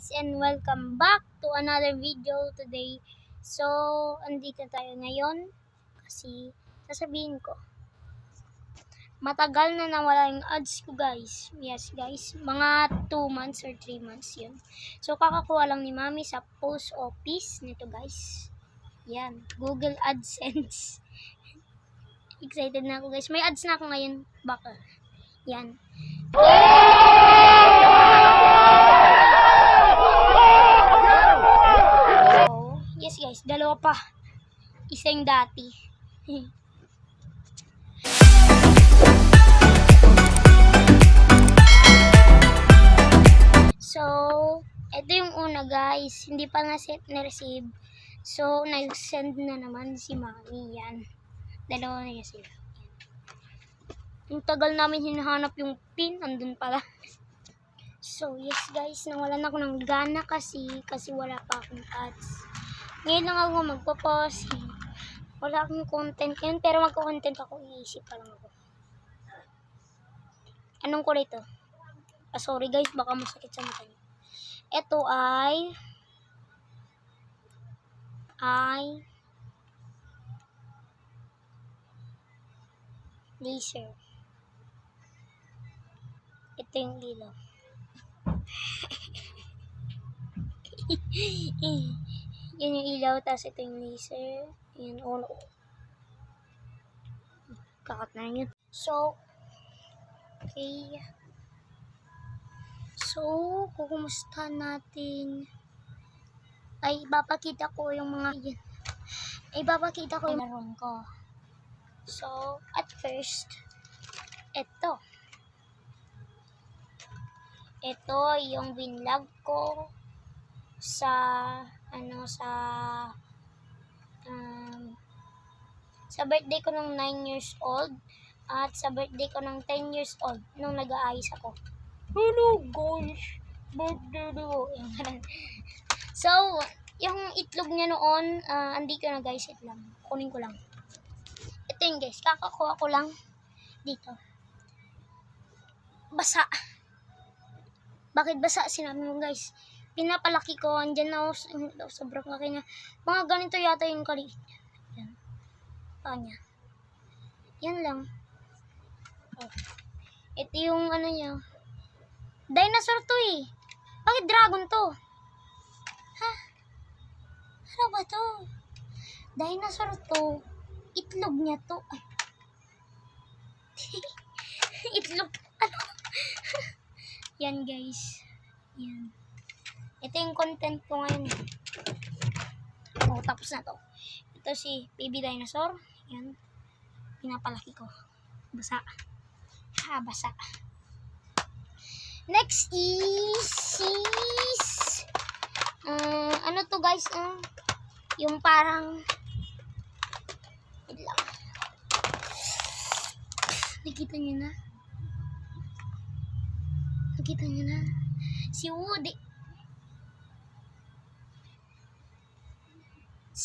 guys and welcome back to another video today. So, andito tayo ngayon kasi sasabihin ko matagal na nawala yung ads ko guys. Yes guys, mga 2 months or 3 months yun. So, kakakuha lang ni mami sa post office nito guys. Yan, Google AdSense. Excited na ako guys. May ads na ako ngayon. Baka. Yan. So, yes guys, dalawa pa. Isa yung dati. so, ito yung una guys. Hindi pa na set na receive. So, nag-send na naman si mami. Yan. Dalawa na receive. Yung tagal namin hinahanap yung pin, andun pala. So, yes guys, nawalan ako ng gana kasi, kasi wala pa akong ads. Ngayon lang ako magpo-post. Wala akong content ngayon, pero magko-content ako, iisip pa lang ako. Anong kulay to? Ah, sorry guys, baka masakit sa mata niyo. Ito ay, ay, laser. Ito yung ilaw. Yan yung ilaw, tapos ito yung laser. Yan, on. Kakat na yun. So, okay. So, kukumusta natin. Ay, papakita ko yung mga yan. Ay, papakita ko yung meron ko. So, at first, ito. Ito yung binlog ko sa ano sa um, sa birthday ko nung 9 years old at sa birthday ko nung 10 years old nung nag-aayos ako. Hello guys! Birthday ko. so, yung itlog niya noon, ah, andito na guys, ito lang. Kunin ko lang. Ito yung guys, kakakuha ko lang dito. Basa. Bakit basa? Sinabi mo guys. Pinapalaki ko. Andyan na sa- Sobrang laki niya. Mga ganito yata yung kaliit niya. Yan. Paa niya. Yan lang. Oh. Ito yung ano niya. Dinosaur to eh. Bakit dragon to? Ha? Ano ba to? Dinosaur to. Itlog niya to. Ay. Itlog. Ano? Yan guys. Yan. Ito yung content ko ngayon. eh. Oh, tapos na to. Ito si baby dinosaur. Yan. Pinapalaki ko. Basa. Ha, basa. Next is is uh, ano to guys? Uh, yung parang lang. Nakita niyo na? Nakita niyo na? Si Woody.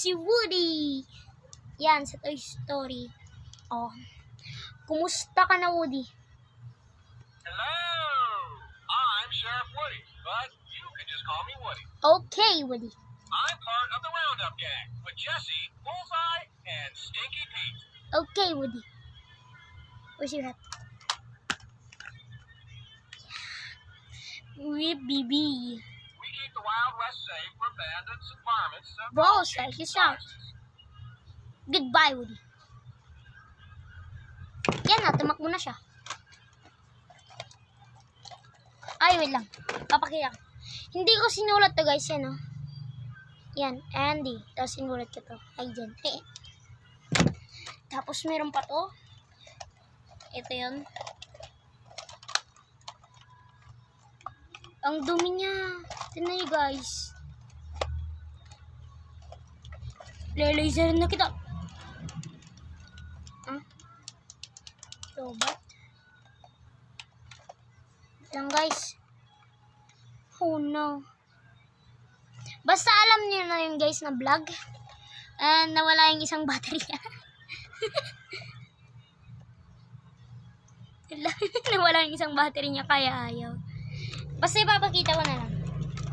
Si Woody. Yan, sa Toy Story. Oh. Kumusta ka na, Woody? Hello! I'm Sheriff Woody, but you can just call me Woody. Okay, Woody. I'm part of the Roundup Gang with Jesse, Bullseye, and Stinky Pete. Okay, Woody. Where's your hat? Whip BB. Bro, chasing this out. Goodbye, Woody. Yan na, tumakbo na siya. Ay, wait lang. Papakita ko. Hindi ko sinulat to guys, yan oh. Yan, Andy. Tapos sinulat ko to. Ay, dyan. Tapos meron pa to. Ito yun. Ang dumi niya. Tignan niyo guys. Lalaser na kita. Ah? Robot? Lang guys. Oh no. Basta alam niyo na yun guys na vlog. And nawala yung isang battery. nawala yung isang battery niya kaya ayaw. Basta ipapakita ko na lang.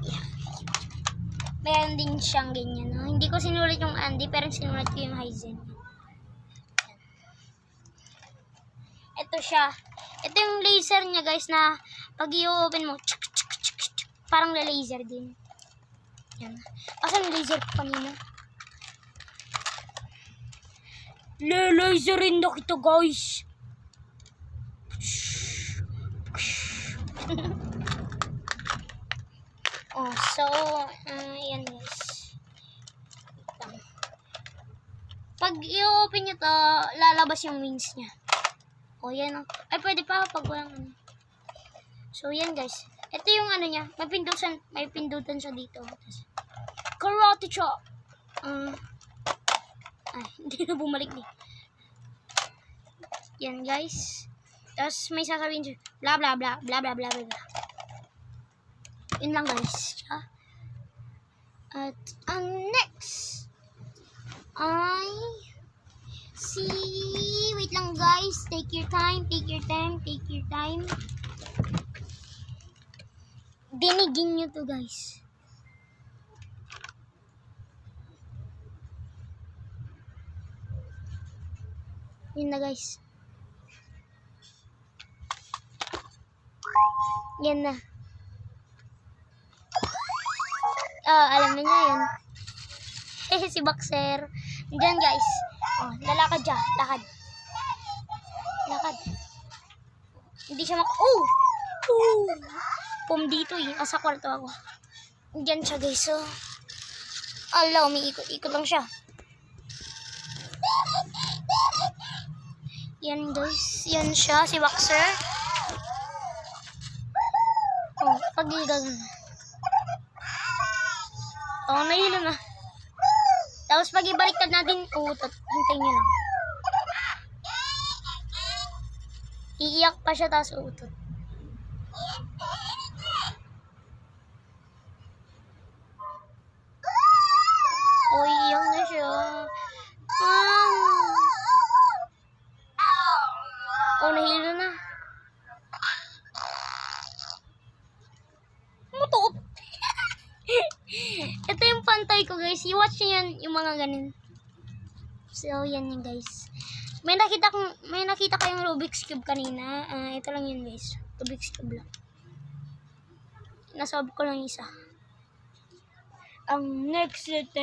Yeah. meron din siyang ganyan. No? Hindi ko sinulat yung Andy, pero sinulat ko yung Hyzen. Ito siya. Ito yung laser niya guys na pag i-open mo, tsk, tsk, tsk, tsk, parang laser din. Yan. Asan yung laser ko kanina? Le-laserin na kita guys. oh, so, uh, yan guys. Pag i-open nyo to, lalabas yung wings niya. O, yan o. Ay, pwede pa pag walang ano. So, yan guys. Ito yung ano niya. May pindutan, may pindutan siya dito. Karate chop! Ah. ay, hindi na bumalik din. Yan guys. Tapos may sasabihin siya, bla bla, bla bla bla bla bla. Yun lang guys. Siya. At ang next ay si wait lang guys. Take your time, take your time, take your time. Dinigin nyo to guys. Yun na guys. Yan na. Ah, alam niya yun. Eh, si Boxer. Diyan guys. Oh, lalakad siya. Lakad. Lakad. Hindi siya mak... Oh! Oh! Pum dito eh. Asa kwarto ako. Diyan siya guys. So, ala, umiikot-ikot lang siya. Yan guys. Yan siya, si Boxer. Oh, pag gano'n. Oh, nahilo na. Tapos pag ibaliktad natin, utot. Hintayin nyo lang. Iiyak pa siya, tapos utot. Oh, iiyak na siya. Ah. Oh, nahilo na. Mutot. Ito pantay ko guys. I-watch nyo yan, yung mga ganun. So, yan yun guys. May nakita kong, may nakita kayong Rubik's Cube kanina. Ah, ito lang yun guys. Rubik's Cube lang. Nasolve ko lang isa. Ang next ito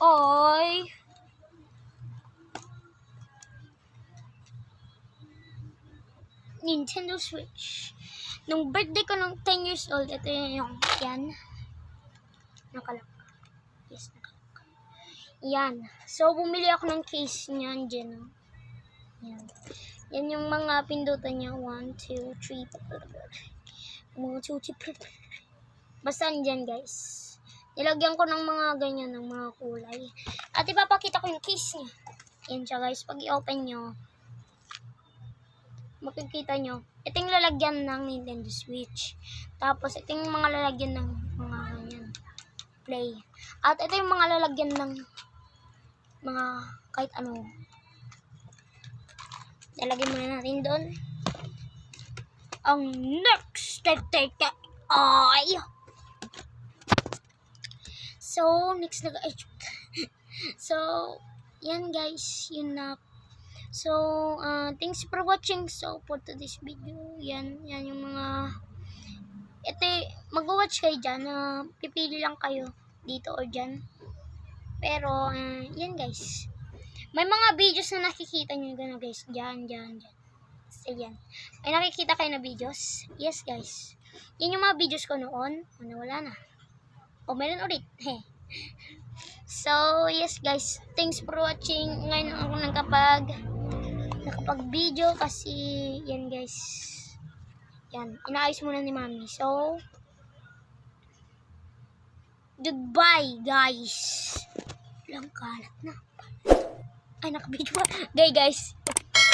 ay Nintendo Switch. Nung birthday ko ng 10 years old, ito yun yung, yan. Nakalak. Yes, nakalak. Yan. So, bumili ako ng case niyan dyan. oh. Yan. Yan yung mga pindutan niya. 1, 2, 3, 4, 1, 2, 3, 4. Basta andyan, guys. Nilagyan ko ng mga ganyan, ng mga kulay. At ipapakita ko yung case niya. Yan siya, guys. Pag i-open nyo, makikita nyo, ito lalagyan ng Nintendo Switch. Tapos, ito mga lalagyan ng mga ganyan, play. At ito yung mga lalagyan ng mga kahit ano. Lalagyan muna natin doon. Ang next teka ay So, next na ay, So, yan guys, yun na So, uh, thanks for watching. So, for today's video, yan, yan yung mga, ito, mag-watch kayo dyan, na pipili lang kayo dito or dyan. Pero, uh, yan guys. May mga videos na nakikita nyo gano'n guys. Dyan, dyan, dyan. So, yan. May nakikita kayo na videos? Yes guys. Yan yung mga videos ko noon. Ano, wala na. O, meron ulit. So, yes guys. Thanks for watching. Ngayon ako nakapag nakapag-video kasi yan guys. Yan. Inaayos muna ni Mami. So, goodbye guys. Lang kalat na. Ay, nakabidyo pa. Gay guys.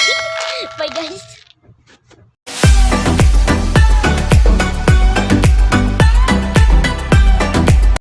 Bye guys.